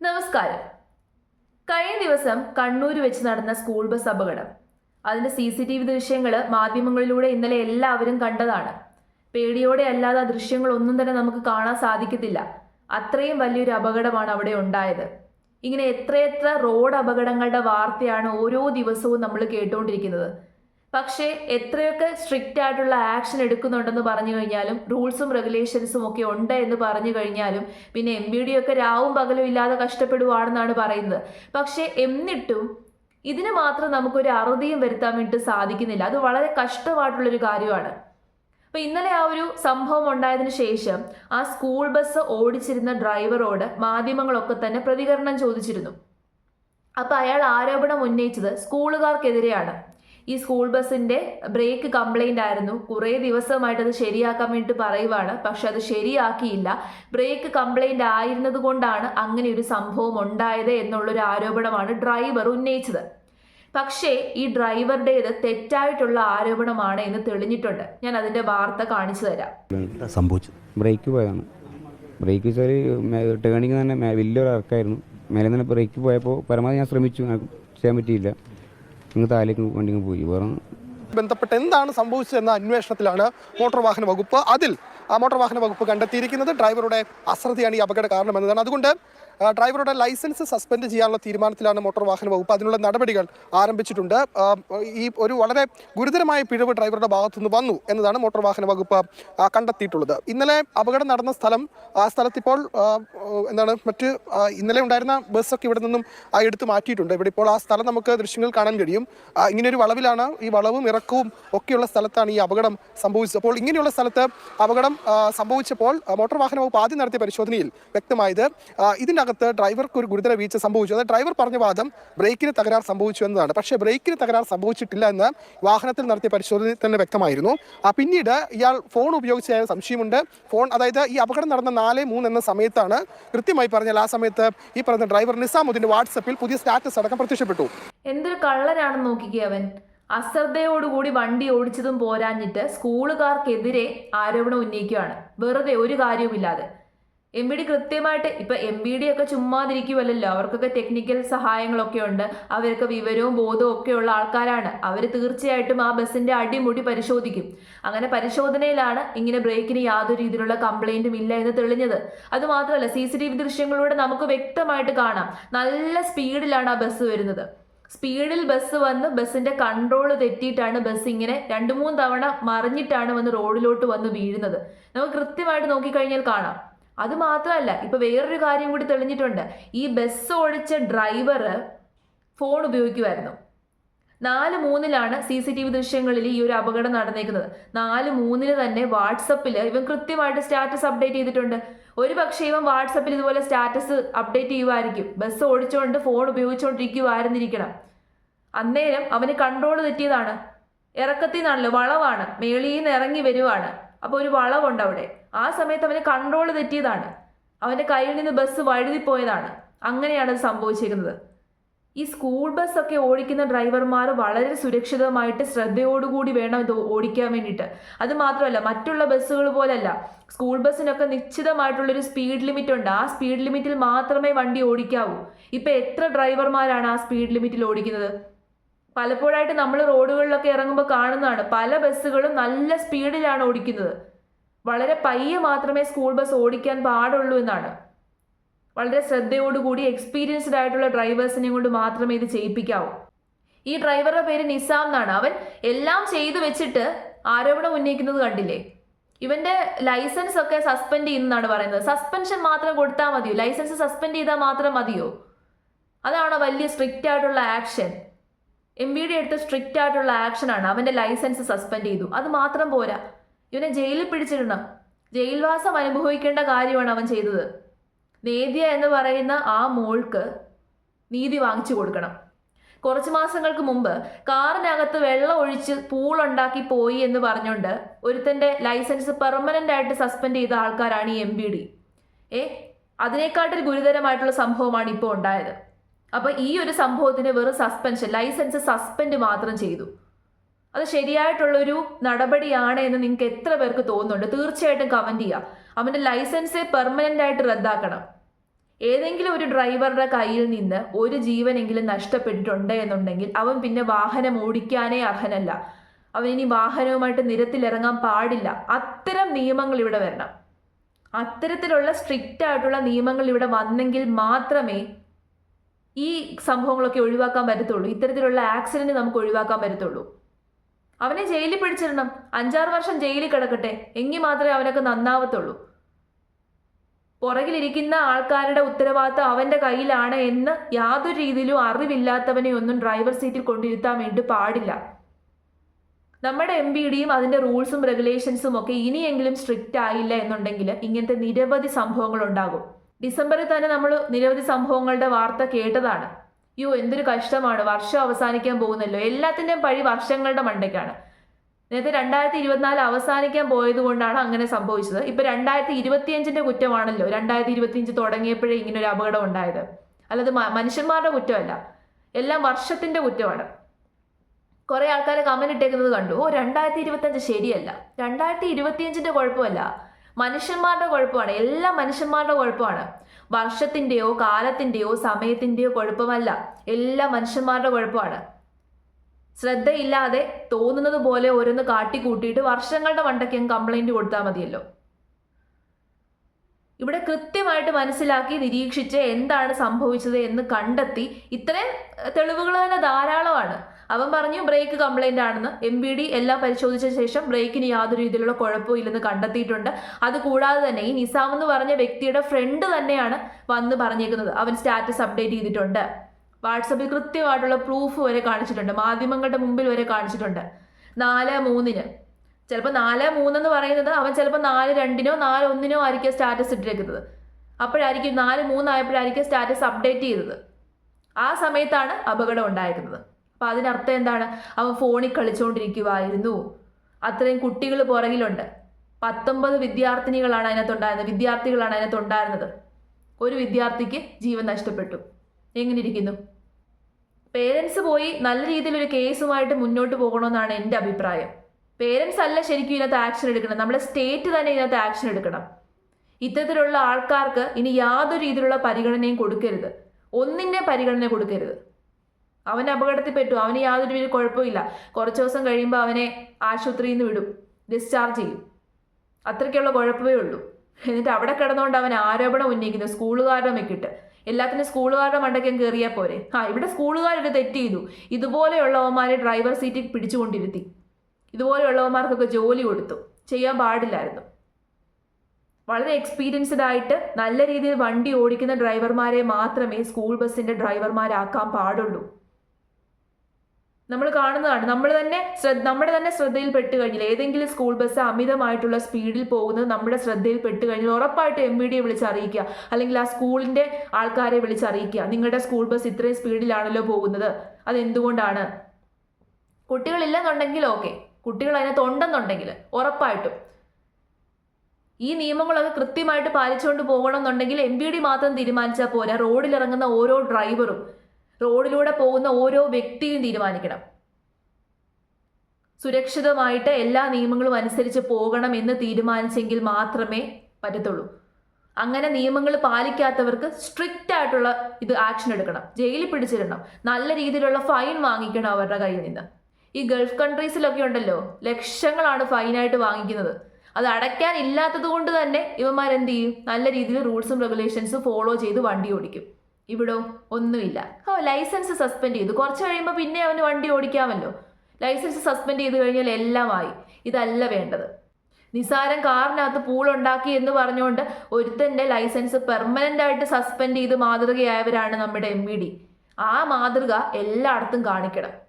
നമസ്കാരം. കഴിഞ്ഞ ദിവസം കണ്ണൂർ വെച്ച് നടന്ന സ്കൂൾ ബസ് അപകടം. അതിന്റെ സി സി ടി വി ദൃശ്യങ്ങൾ മാധ്യമങ്ങളിലൂടെ ഇന്നലെ എല്ലാവരും കണ്ടതാണ്. പേടിയോടെ അല്ലാതെ ദൃശ്യങ്ങൾ ഒന്നും തന്നെ നമുക്ക് കാണാൻ സാധിക്കത്തില്ല. അത്രയും വലിയൊരു അപകടമാണ് അവിടെ ഉണ്ടായത്. ഇങ്ങനെ എത്രയെത്ര റോഡ് അപകടങ്ങളുടെ വാർത്തയാണ് ഓരോ ദിവസവും നമ്മൾ കേട്ടുകൊണ്ടിരിക്കുന്നത് പക്ഷേ എത്രയൊക്കെ സ്ട്രിക്റ്റ് ആയിട്ടുള്ള ആക്ഷൻ എടുക്കുന്നുണ്ടെന്ന് പറഞ്ഞു കഴിഞ്ഞാലും റൂൾസും റെഗുലേഷൻസും ഒക്കെ ഉണ്ട് എന്ന് പറഞ്ഞു കഴിഞ്ഞാലും പിന്നെ എം ബി ഡി ഒക്കെ രാവും പകലും ഇല്ലാതെ കഷ്ടപ്പെടുവാണെന്നാണ് പറയുന്നത്. പക്ഷേ എന്നിട്ടും ഇതിന് മാത്രം നമുക്കൊരു അറുതിയും വരുത്താൻ വേണ്ടി സാധിക്കുന്നില്ല. അത് വളരെ കഷ്ടമായിട്ടുള്ളൊരു കാര്യമാണ്. അപ്പൊ ഇന്നലെ ആ ഒരു സംഭവം ഉണ്ടായതിനു ശേഷം ആ സ്കൂൾ ബസ് ഓടിച്ചിരുന്ന ഡ്രൈവറോട് മാധ്യമങ്ങളൊക്കെ തന്നെ പ്രതികരണം ചോദിച്ചിരുന്നു. അപ്പൊ അയാൾ ആരോപണം ഉന്നയിച്ചത് സ്കൂളുകാർക്കെതിരെയാണ് ഈ സ്കൂൾ ബസ്സിന്റെ ബ്രേക്ക് കംപ്ലൈന്റ് ആയിരുന്നു. കുറേ ദിവസമായിട്ട് അത് ശരിയാക്കാൻ വേണ്ടി പറയുവാണ്. പക്ഷെ അത് ശരിയാക്കിയില്ല. ബ്രേക്ക് കംപ്ലൈന്റ് ആയിരുന്നത് കൊണ്ടാണ് അങ്ങനെ ഒരു സംഭവം ഉണ്ടായത് എന്നുള്ളൊരു ആരോപണമാണ് ഡ്രൈവർ ഉന്നയിച്ചത്. പക്ഷേ ഈ ഡ്രൈവറുടേത് തെറ്റായിട്ടുള്ള ആരോപണമാണ് എന്ന് തെളിഞ്ഞിട്ടുണ്ട്. ഞാൻ അതിന്റെ വാർത്ത കാണിച്ചു തരാം. ബ്രേക്ക് പോയാണ് ബ്രേക്ക് ടേണിങ് തന്നെ വലിയൊരു ഇറക്കായിരുന്നു മേലെ തന്നെ ബ്രേക്ക് പോയപ്പോൾ പരമാവധി ഞാൻ ശ്രമിച്ചു. ചെയ്യാൻ പറ്റിയില്ല. നിങ്ങൾ താലേക്ക് വണ്ടി പോയി. വേറെ ബന്ധപ്പെട്ട് എന്താണ് സംഭവിച്ചതെന്ന അന്വേഷണത്തിലാണ് മോട്ടോർ വാഹന വകുപ്പ്. അതിൽ മോട്ടോർ വാഹന വകുപ്പ് കണ്ടെത്തിയിരിക്കുന്നത്. ഡ്രൈവറുടെ അശ്രദ്ധയാണ് ഈ അപകട കാരണമെന്നതാണ്. അതുകൊണ്ട് ഡ്രൈവറുടെ ലൈസൻസ് സസ്പെൻഡ് ചെയ്യാനുള്ള തീരുമാനത്തിലാണ് മോട്ടോർ വാഹന വകുപ്പ് അതിനുള്ള നടപടികൾ ആരംഭിച്ചിട്ടുണ്ട്. ഈ ഒരു വളരെ ഗുരുതരമായ പിഴവ് ഡ്രൈവറുടെ ഭാഗത്തുനിന്ന് വന്നു എന്നതാണ് മോട്ടോർ വാഹന വകുപ്പ് കണ്ടെത്തിയിട്ടുള്ളത്. ഇന്നലെ അപകടം നടന്ന സ്ഥലം ആ സ്ഥലത്തിപ്പോൾ എന്താണ് മറ്റ് ഇന്നലെ ഉണ്ടായിരുന്ന ബസ്സൊക്കെ ഇവിടെ നിന്നും എടുത്തു മാറ്റിയിട്ടുണ്ട്. ഇവിടെ ഇപ്പോൾ ആ സ്ഥലം നമുക്ക് ദൃശ്യങ്ങൾ കാണാൻ കഴിയും. ഇങ്ങനെയൊരു വളവിലാണ് ഈ വളവും ഇറക്കവും ഒക്കെയുള്ള സ്ഥലത്താണ് ഈ അപകടം സംഭവിച്ചത്. അപ്പോൾ ഇങ്ങനെയുള്ള സ്ഥലത്ത് അപകടം സംഭവിച്ചപ്പോൾ മോട്ടോർ വാഹന വകുപ്പ് ആദ്യം നടത്തിയ പരിശോധനയിൽ വ്യക്തമായത് ഇതിനകത്ത് ഡ്രൈവർക്ക് ഒരു ഗുരുതര വീഴ്ച സംഭവിച്ചു. അത് ഡ്രൈവർ പറഞ്ഞ വാദം ബ്രേക്കിന് തകരാർ സംഭവിച്ചു എന്നതാണ്. പക്ഷേ ബ്രേക്കിന് തകരാർ സംഭവിച്ചിട്ടില്ല എന്ന് വാഹനത്തിൽ നടത്തിയ പരിശോധനയിൽ തന്നെ വ്യക്തമായിരുന്നു. പിന്നീട് ഇയാൾ ഫോൺ ഉപയോഗിച്ചായ സംശയമുണ്ട്. ഫോൺ അതായത് ഈ അപകടം നടന്ന നാല് മൂന്ന് എന്ന സമയത്താണ് കൃത്യമായി പറഞ്ഞാൽ ആ സമയത്ത് ഈ പറഞ്ഞ ഡ്രൈവർ നിസാമുദ്ദീന്റെ വാട്സപ്പിൽ പുതിയ സ്റ്റാറ്റസ് അടക്കം പ്രത്യക്ഷപ്പെട്ടു. എന്തൊരു കള്ളനാണെന്ന് നോക്കിക്കേ അവൻ. അശ്രദ്ധയോടുകൂടി വണ്ടി ഓടിച്ചതും പോരാഞ്ഞിട്ട് സ്കൂളുകാർക്കെതിരെ ആരോപണം ഉന്നയിക്കുകയാണ്. വെറുതെ ഒരു കാര്യവുമില്ലാതെ. എം ബി ഡി കൃത്യമായിട്ട് ഇപ്പൊ എം ബി ഡി ഒക്കെ ചുമ്മാതിരിക്കുമല്ലോ അവർക്കൊക്കെ ടെക്നിക്കൽ സഹായങ്ങളൊക്കെ ഉണ്ട്. അവർക്ക് വിവരവും ബോധവും ഒക്കെ ഉള്ള ആൾക്കാരാണ്. അവർ തീർച്ചയായിട്ടും ആ ബസ്സിന്റെ അടിമുടി പരിശോധിക്കും. അങ്ങനെ പരിശോധനയിലാണ് ഇങ്ങനെ ബ്രേക്കിന് യാതൊരു രീതിയിലുള്ള കംപ്ലൈന്റും ഇല്ല എന്ന് തെളിഞ്ഞത്. അത് മാത്രമല്ല സി സി ടി വി ദൃശ്യങ്ങളിലൂടെ നമുക്ക് വ്യക്തമായിട്ട് കാണാം. നല്ല സ്പീഡിലാണ് ആ ബസ് വരുന്നത്. സ്പീഡിൽ ബസ് വന്ന് ബസ്സിന്റെ കൺട്രോൾ തെറ്റിയിട്ടാണ് ബസ് ഇങ്ങനെ രണ്ട് മൂന്ന് തവണ മറിഞ്ഞിട്ടാണ് വന്ന് റോഡിലോട്ട് വന്ന് വീഴുന്നത്. നമുക്ക് കൃത്യമായിട്ട് നോക്കിക്കഴിഞ്ഞാൽ കാണാം. അത് മാത്രമല്ല ഇപ്പൊ വേറൊരു കാര്യം കൂടി തെളിഞ്ഞിട്ടുണ്ട്. ഈ ബസ് ഓടിച്ച ഡ്രൈവർ ഫോൺ ഉപയോഗിക്കുമായിരുന്നു. നാല് മൂന്നിലാണ് സി സി ടി വി ദൃശ്യങ്ങളിൽ ഈ ഒരു അപകടം നടന്നേക്കുന്നത്. നാല് മൂന്നിന് തന്നെ വാട്സപ്പിൽ ഇവൻ കൃത്യമായിട്ട് സ്റ്റാറ്റസ് അപ്ഡേറ്റ് ചെയ്തിട്ടുണ്ട്. ഒരു പക്ഷേ ഇവൻ വാട്സപ്പിൽ ഇതുപോലെ സ്റ്റാറ്റസ് അപ്ഡേറ്റ് ചെയ്യുമായിരിക്കും ബസ് ഓടിച്ചുകൊണ്ട് ഫോൺ ഉപയോഗിച്ചുകൊണ്ടിരിക്കുമായിരുന്നിരിക്കണം അന്നേരം അവന് കൺട്രോൾ തെറ്റിയതാണ്. ഇറക്കത്തിൽ നിന്നാണല്ലോ വളവാണ്. മേളിൽ നിന്ന് ഇറങ്ങി വരുവാണ്. അപ്പോൾ ഒരു വളവുണ്ട് അവിടെ. ആ സമയത്ത് അവന് കൺട്രോൾ തെറ്റിയതാണ്. അവന്റെ കയ്യിൽ നിന്ന് ബസ് വഴുതിപ്പോയതാണ്. അങ്ങനെയാണ് അത് സംഭവിച്ചിരിക്കുന്നത് ഈ സ്കൂൾ ബസ് ഒക്കെ ഓടിക്കുന്ന ഡ്രൈവർമാർ വളരെ സുരക്ഷിതമായിട്ട് ശ്രദ്ധയോടുകൂടി വേണം ഇത് ഓടിക്കാൻ വേണ്ടിയിട്ട്. അത് മാത്രമല്ല മറ്റുള്ള ബസ്സുകൾ പോലല്ല. സ്കൂൾ ബസ്സിനൊക്കെ നിശ്ചിതമായിട്ടുള്ളൊരു സ്പീഡ് ലിമിറ്റ് ഉണ്ട്. ആ സ്പീഡ് ലിമിറ്റിൽ മാത്രമേ വണ്ടി ഓടിക്കാവൂ. ഇപ്പൊ എത്ര ഡ്രൈവർമാരാണ് ആ സ്പീഡ് ലിമിറ്റിൽ ഓടിക്കുന്നത്? പലപ്പോഴായിട്ട് നമ്മൾ റോഡുകളിലൊക്കെ ഇറങ്ങുമ്പോൾ കാണുന്നതാണ് പല ബസ്സുകളും നല്ല സ്പീഡിലാണ് ഓടിക്കുന്നത്. വളരെ പയ്യെ മാത്രമേ സ്കൂൾ ബസ് ഓടിക്കാൻ പാടുള്ളൂ എന്നാണ്. വളരെ ശ്രദ്ധയോടുകൂടി എക്സ്പീരിയൻസ്ഡ് ആയിട്ടുള്ള ഡ്രൈവേഴ്സിനെ കൊണ്ട് മാത്രമേ ഇത് ചെയ്യിപ്പിക്കാവൂ. ഈ ഡ്രൈവറുടെ പേര് നിസാം എന്നാണ്. അവൻ എല്ലാം ചെയ്തു വെച്ചിട്ട് ആരോപണം ഉന്നയിക്കുന്നത് കണ്ടില്ലേ? ഇവന്റെ ലൈസൻസ് ഒക്കെ സസ്പെൻഡ് ചെയ്യുന്നതാണ് പറയുന്നത്. സസ്പെൻഷൻ മാത്രം കൊടുത്താൽ മതിയോ? ലൈസൻസ് സസ്പെൻഡ് ചെയ്താൽ മാത്രം മതിയോ? അതാണോ വലിയ സ്ട്രിക്റ്റ് ആയിട്ടുള്ള ആക്ഷൻ എം ഡി എടുത്ത സ്ട്രിക്റ്റ് ആയിട്ടുള്ള ആക്ഷനാണ് അവന്റെ ലൈസൻസ് സസ്പെൻഡ് ചെയ്തു. അത് മാത്രം പോരാ. ഇവനെ ജയിലിൽ പിടിച്ചിടണം. ജയിൽവാസം അനുഭവിക്കേണ്ട കാര്യമാണ് അവൻ ചെയ്തത്. നേദ്യ എന്ന് പറയുന്ന ആ മോൾക്ക് നീതി വാങ്ങിച്ചു കൊടുക്കണം. കുറച്ച് മാസങ്ങൾക്ക് മുമ്പ് കാറിനകത്ത് വെള്ളം ഒഴിച്ച് പൂളുണ്ടാക്കി പോയി എന്ന് പറഞ്ഞുകൊണ്ട് ഒരുത്തന്റെ ലൈസൻസ് പെർമനന്റ് ആയിട്ട് സസ്പെൻഡ് ചെയ്ത ആൾക്കാരാണ് ഈ എം ബി ഡി ഏ അതിനേക്കാട്ടൊരു ഗുരുതരമായിട്ടുള്ള സംഭവമാണ് ഇപ്പോൾ ഉണ്ടായത്. അപ്പോൾ ഈ ഒരു സംഭവത്തിന് വെറും സസ്പെൻഷൻ ലൈസൻസ് സസ്പെൻഡ് മാത്രം ചെയ്തു. അത് ശരിയായിട്ടുള്ളൊരു നടപടിയാണ് എന്ന് നിങ്ങൾക്ക് എത്ര പേർക്ക് തോന്നുന്നുണ്ട്? തീർച്ചയായിട്ടും കമന്റ് ചെയ്യുക അവന്റെ ലൈസൻസ് പെർമനന്റ് ആയിട്ട് റദ്ദാക്കണം. ഏതെങ്കിലും ഒരു ഡ്രൈവറുടെ കയ്യിൽ നിന്ന് ഒരു ജീവനെങ്കിലും നഷ്ടപ്പെട്ടിട്ടുണ്ട് എന്നുണ്ടെങ്കിൽ അവൻ പിന്നെ വാഹനം ഓടിക്കാനേ അർഹനല്ല. അവൻ ഇനി വാഹനവുമായിട്ട് നിരത്തിലിറങ്ങാൻ പാടില്ല. അത്തരം നിയമങ്ങൾ ഇവിടെ വരണം. അത്തരത്തിലുള്ള സ്ട്രിക്റ്റ് ആയിട്ടുള്ള നിയമങ്ങൾ ഇവിടെ വന്നെങ്കിൽ മാത്രമേ ഈ സംഭവങ്ങളൊക്കെ ഒഴിവാക്കാൻ പറ്റത്തുള്ളൂ. ഇത്തരത്തിലുള്ള ആക്സിഡന്റ് നമുക്ക് ഒഴിവാക്കാൻ പറ്റത്തുള്ളൂ. അവനെ ജയിലിൽ പിടിച്ചിടണം. അഞ്ചാറ് വർഷം ജയിലിൽ കിടക്കട്ടെ. എങ്കിൽ മാത്രമേ അവനൊക്കെ നന്നാവത്തുള്ളൂ. പുറകിലിരിക്കുന്ന ആൾക്കാരുടെ ഉത്തരവാദിത്തം അവന്റെ കയ്യിലാണ് എന്ന് യാതൊരു രീതിയിലും അറിവില്ലാത്തവനെ ഒന്നും ഡ്രൈവർ സീറ്റിൽ കൊണ്ടിരുത്താൻ വേണ്ടി പാടില്ല. നമ്മുടെ എം ബി ഡിയും അതിന്റെ റൂൾസും റെഗുലേഷൻസും ഒക്കെ ഇനിയെങ്കിലും സ്ട്രിക്റ്റ് ആയില്ല എന്നുണ്ടെങ്കിൽ ഇങ്ങനത്തെ നിരവധി സംഭവങ്ങൾ ഉണ്ടാകും. ഡിസംബറിൽ തന്നെ നമ്മൾ നിരവധി സംഭവങ്ങളുടെ വാർത്ത കേട്ടതാണ്. യോ എന്തൊരു കഷ്ടമാണ്. വർഷം അവസാനിക്കാൻ പോകുന്നല്ലോ. എല്ലാത്തിന്റെയും പഴി വർഷങ്ങളുടെ മണ്ടയ്ക്കാണ്. നേരത്തെ രണ്ടായിരത്തി ഇരുപത്തിനാല് അവസാനിക്കാൻ പോയത് കൊണ്ടാണ് അങ്ങനെ സംഭവിച്ചത്. ഇപ്പൊ രണ്ടായിരത്തി ഇരുപത്തിയഞ്ചിന്റെ കുറ്റമാണല്ലോ. രണ്ടായിരത്തി ഇരുപത്തിയഞ്ച് തുടങ്ങിയപ്പോഴേ ഇങ്ങനെ ഒരു അപകടം ഉണ്ടായത്. അല്ലാതെ മനുഷ്യന്മാരുടെ കുറ്റമല്ല. എല്ലാം വർഷത്തിന്റെ കുറ്റമാണ്. കുറെ ആൾക്കാർ കമന്റ് ഇട്ടേക്കുന്നത് കണ്ടു. ഓ രണ്ടായിരത്തി ഇരുപത്തിയഞ്ച് ശരിയല്ല. രണ്ടായിരത്തി ഇരുപത്തിയഞ്ചിന്റെ കുഴപ്പമല്ല. മനുഷ്യന്മാരുടെ കുഴപ്പമാണ്. എല്ലാ മനുഷ്യന്മാരുടെ കുഴപ്പമാണ്. വർഷത്തിന്റെയോ കാലത്തിന്റെയോ സമയത്തിന്റെയോ കുഴപ്പമല്ല. എല്ലാ മനുഷ്യന്മാരുടെ കുഴപ്പമാണ്. ശ്രദ്ധയില്ലാതെ തോന്നുന്നത് പോലെ ഓരോന്ന് കാട്ടിക്കൂട്ടിയിട്ട് വർഷങ്ങളുടെ മണ്ടയ്ക്ക് കംപ്ലൈന്റ് കൊടുത്താൽ മതിയല്ലോ. ഇവിടെ കൃത്യമായിട്ട് മനസ്സിലാക്കി നിരീക്ഷിച്ച് എന്താണ് സംഭവിച്ചത് എന്ന് കണ്ടെത്തി ഇത്രയും തെളിവുകൾ തന്നെ ധാരാളമാണ്. അവൻ പറഞ്ഞു ബ്രേക്ക് കംപ്ലൈന്റ് ആണെന്ന്. എം ബി ഡി എല്ലാം പരിശോധിച്ച ശേഷം ബ്രേക്കിന് യാതൊരു രീതിയിലുള്ള കുഴപ്പവും ഇല്ലെന്ന് കണ്ടെത്തിയിട്ടുണ്ട്. അത് കൂടാതെ തന്നെ ഈ നിസാം എന്ന് പറഞ്ഞ വ്യക്തിയുടെ ഫ്രണ്ട് തന്നെയാണ് വന്ന് പറഞ്ഞേക്കുന്നത്. അവൻ സ്റ്റാറ്റസ് അപ്ഡേറ്റ് ചെയ്തിട്ടുണ്ട്. വാട്സപ്പിൽ കൃത്യമായിട്ടുള്ള പ്രൂഫ് വരെ കാണിച്ചിട്ടുണ്ട്. മാധ്യമങ്ങളുടെ മുമ്പിൽ വരെ കാണിച്ചിട്ടുണ്ട്. നാല് മൂന്നിന്. ചിലപ്പോൾ നാല് മൂന്നെന്ന് പറയുന്നത് അവൻ ചിലപ്പോൾ നാല് രണ്ടിനോ നാല് ഒന്നിനോ ആയിരിക്കും സ്റ്റാറ്റസ് ഇട്ടിരിക്കുന്നത്. അപ്പോഴായിരിക്കും നാല് മൂന്നായപ്പോഴായിരിക്കും സ്റ്റാറ്റസ് അപ്ഡേറ്റ് ചെയ്തത്. ആ സമയത്താണ് അപകടം ഉണ്ടായിരുന്നത്. അപ്പം അതിനർത്ഥം എന്താണ്? അവൻ ഫോണിൽ കളിച്ചുകൊണ്ടിരിക്കുമായിരുന്നു അത്രയും കുട്ടികൾ പുറകിലുണ്ട്. പത്തൊമ്പത് വിദ്യാർത്ഥിനികളാണ് അതിനകത്തുണ്ടായിരുന്നത്. വിദ്യാർത്ഥികളാണ് അതിനകത്തുണ്ടായിരുന്നത്. ഒരു വിദ്യാർത്ഥിക്ക് ജീവൻ നഷ്ടപ്പെട്ടു. എങ്ങനെ ഇരിക്കുന്നു പേരൻസ് പോയി നല്ല രീതിയിൽ ഒരു കേസുമായിട്ട് മുന്നോട്ട് പോകണമെന്നാണ് എന്റെ അഭിപ്രായം. പേരൻസ് അല്ല ശരിക്കും ഇതിനകത്ത് ആക്ഷൻ എടുക്കണം നമ്മുടെ സ്റ്റേറ്റ് തന്നെ ഇതിനകത്ത് ആക്ഷൻ എടുക്കണം. ഇത്തരത്തിലുള്ള ആൾക്കാർക്ക് ഇനി യാതൊരു രീതിയിലുള്ള പരിഗണനയും കൊടുക്കരുത്. ഒന്നിന്റെ പരിഗണന കൊടുക്കരുത്. അവൻ അപകടത്തിൽപ്പെട്ടു. അവന് യാതൊരു രീതിയിൽ കുഴപ്പമില്ല. കുറച്ച് ദിവസം കഴിയുമ്പോൾ അവനെ ആശുപത്രിയിൽ നിന്ന് വിടും. ഡിസ്ചാർജ് ചെയ്യും. അത്രയ്ക്കുള്ള കുഴപ്പമേ ഉള്ളൂ. എന്നിട്ട് അവിടെ കിടന്നുകൊണ്ട് അവൻ ആരോപണം ഉന്നയിക്കുന്നു. സ്കൂളുകാരുടെ മെക്കിട്ട്. എല്ലാത്തിനും സ്കൂളുകാരുടെ മണ്ടയ്ക്കും കയറിയാൽ പോരെ. ആ ഇവിടെ സ്കൂളുകാരൊരു തെറ്റ് ചെയ്തു. ഇതുപോലെയുള്ളവന്മാരെ ഡ്രൈവർ സീറ്റിൽ പിടിച്ചുകൊണ്ടിരുത്തി. ഇതുപോലെയുള്ളവന്മാർക്കൊക്കെ ജോലി കൊടുത്തു. ചെയ്യാൻ പാടില്ലായിരുന്നു. വളരെ എക്സ്പീരിയൻസ്ഡ് ആയിട്ട് നല്ല രീതിയിൽ വണ്ടി ഓടിക്കുന്ന ഡ്രൈവർമാരെ മാത്രമേ സ്കൂൾ ബസ്സിന്റെ ഡ്രൈവർമാരാക്കാൻ പാടുള്ളൂ. നമ്മൾ കാണുന്നതാണ്. നമ്മൾ തന്നെ നമ്മുടെ തന്നെ ശ്രദ്ധയിൽ പെട്ട് കഴിഞ്ഞാൽ ഏതെങ്കിലും സ്കൂൾ ബസ് അമിതമായിട്ടുള്ള സ്പീഡിൽ പോകുന്നത് നമ്മുടെ ശ്രദ്ധയിൽ പെട്ട് കഴിഞ്ഞാൽ ഉറപ്പായിട്ട് എം ബി ഡിയെ വിളിച്ചറിയിക്കുക അല്ലെങ്കിൽ ആ സ്കൂളിന്റെ ആൾക്കാരെ വിളിച്ചറിയിക്കുക നിങ്ങളുടെ സ്കൂൾ ബസ് ഇത്രയും സ്പീഡിലാണല്ലോ പോകുന്നത്. അതെന്തുകൊണ്ടാണ്? കുട്ടികളില്ലെന്നുണ്ടെങ്കിൽ ഓക്കെ. കുട്ടികൾ അതിനകത്ത് ഉണ്ടെന്നുണ്ടെങ്കിൽ ഉറപ്പായിട്ടും. ഈ നിയമങ്ങളൊക്കെ കൃത്യമായിട്ട് പാലിച്ചുകൊണ്ട് പോകണമെന്നുണ്ടെങ്കിൽ എം ബി ഡി മാത്രം തീരുമാനിച്ചാൽ പോരാ. റോഡിലിറങ്ങുന്ന ഓരോ ഡ്രൈവറും റോഡിലൂടെ പോകുന്ന ഓരോ വ്യക്തിയും തീരുമാനിക്കണം. സുരക്ഷിതമായിട്ട് എല്ലാ നിയമങ്ങളും അനുസരിച്ച് പോകണം എന്ന് തീരുമാനിച്ചെങ്കിൽ മാത്രമേ പറ്റത്തുള്ളൂ. അങ്ങനെ നിയമങ്ങൾ പാലിക്കാത്തവർക്ക് സ്ട്രിക്റ്റ് ആയിട്ടുള്ള ഇത് ആക്ഷൻ എടുക്കണം. ജയിലിൽ പിടിച്ചിടണം. നല്ല രീതിയിലുള്ള ഫൈൻ വാങ്ങിക്കണം അവരുടെ കയ്യിൽ നിന്ന്. ഈ ഗൾഫ് കൺട്രീസിലൊക്കെ ഉണ്ടല്ലോ ലക്ഷങ്ങളാണ് ഫൈനായിട്ട് വാങ്ങിക്കുന്നത്. അത് അടയ്ക്കാൻ ഇല്ലാത്തത് കൊണ്ട് തന്നെ ഇവന്മാരെന്ത് ചെയ്യും? നല്ല രീതിയിൽ റൂൾസും റെഗുലേഷൻസും ഫോളോ ചെയ്ത് വണ്ടി ഓടിക്കും. ഇവിടോ ഒന്നുമില്ല. ഓ ലൈസൻസ് സസ്പെൻഡ് ചെയ്തു. കുറച്ച് കഴിയുമ്പോൾ പിന്നെ അവന് വണ്ടി ഓടിക്കാമല്ലോ. ലൈസൻസ് സസ്പെൻഡ് ചെയ്ത് കഴിഞ്ഞാൽ എല്ലാമായി. ഇതല്ല വേണ്ടത്. നിസാരം കാറിനകത്ത് പൂളുണ്ടാക്കി എന്ന് പറഞ്ഞുകൊണ്ട് ഒരുത്തന്റെ ലൈസൻസ് പെർമനന്റ് ആയിട്ട് സസ്പെൻഡ് ചെയ്ത് മാതൃകയായവരാണ് നമ്മുടെ എം ആ മാതൃക എല്ലായിടത്തും കാണിക്കണം.